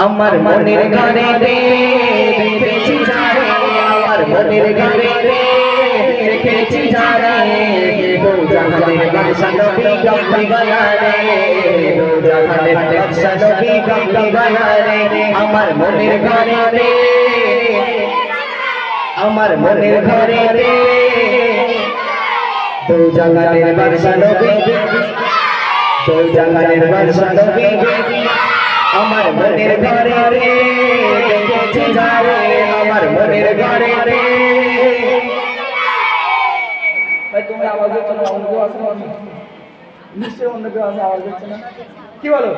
আমার মনের ঘরে রে রেখেছি যারে আমার মনের ঘরে রে রেখেছি যারে দু জাহানের বাদশা নবী গম্বি বানারে দু জাহানের বাদশা নবী গম্বি বানারে আমার মনের ঘরে রে আমার মনের ঘরে রে দু জাহানের বাদশা নবী দু জাহানের বাদশা নবী আমার মনের ঘরে রে দেখেছি যারে আমার মনের ঘরে রে। ভাই তুমি আওয়াজ হচ্ছে না? অন্য কেউ আছে না? নিশ্চয়ই অন্য কেউ আছে আওয়াজ হচ্ছে না? কি বলো?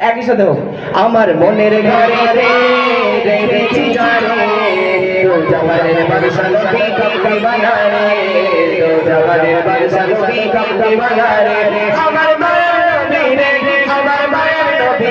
একই সাথে হোক আমার মনের ঘরে রে দেখেছি যারে তো জওয়ানের বাদশা নবী কবি বানারে তো জওয়ানের বাদশা নবী কবি বানারে। আমার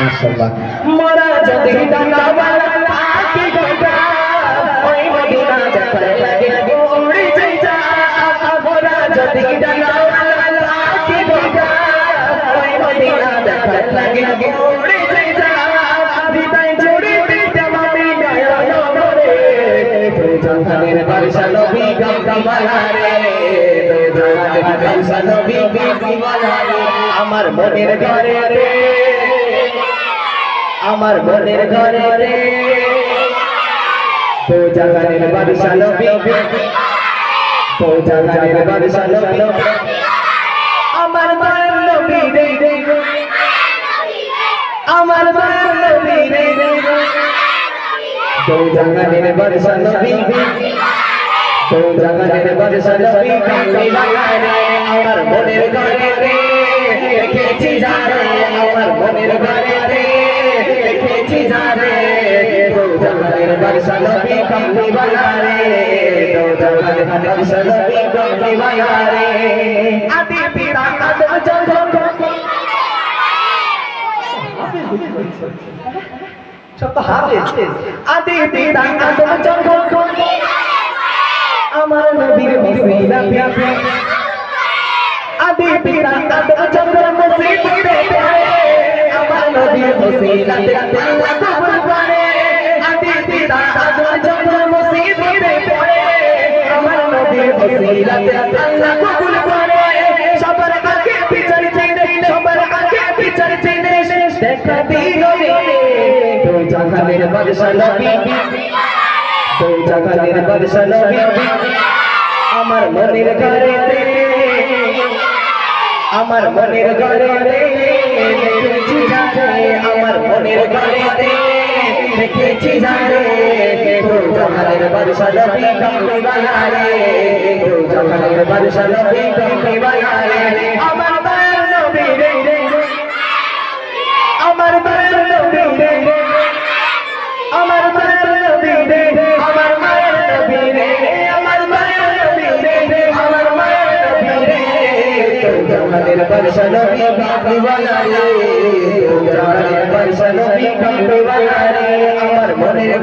মাশাআল্লাহ মোরা যদি উড়ে যাই যা। মোরা যদি আমার মনের ঘরে রে আমার মনের ঘরে রে তো জাহানের বাদশা নবী তো জাহানের বাদশা নবী। আমার মায়ের নবী রে, আমার মায়ের নবী রে। তো জাহানের বাদশা নবী। তো জাহানের বাদশা নবী কামলি লাগারে আমার মনের ঘরে রে দেখেছি যারে আমার মনের ঘরে রে দেখেছি যারে তো জাহানের বাদশা নবী কামলি বানারে তো জাহানের বাদশা নবী কামলি বানারে আদি পিতা আদম জন্ম আদি পিতা আদম জন্ম আমার নবীর প্যারে আদি পিতা আদম জন্ম মসজিদে আমার নবীর মসজিদা আল্লাহ কবুল করে আদি পিতা আদম জন্ম মসজিদে আমার নবীর মসজিদা আল্লাহ সবার সবার দেখা দিল বাদশা নবী। তো জাগানের বাদশা নবী আমার মনের ঘরে আমার মনের ঘরে দেখেছি যারে আমার মনের ঘরে দেখেছি যারে তো জাগানের বাদশা নবী কমলি বানারে বানারে জাহানের বাদশা নবী কামলি ওয়ালা রে তো জাহানের বাদশা নবী কামলি ওয়ালা রে আমার মনের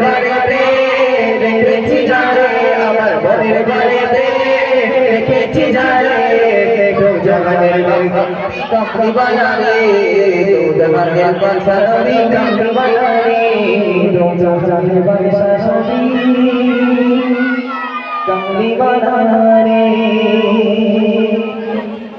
রেখেছি যারে আমার মনের ঘরে রে রেখেছি যারে তো জাহানের বাদশা নবী কামলি ওয়ালা রে তো জাহানের বাদশা নবী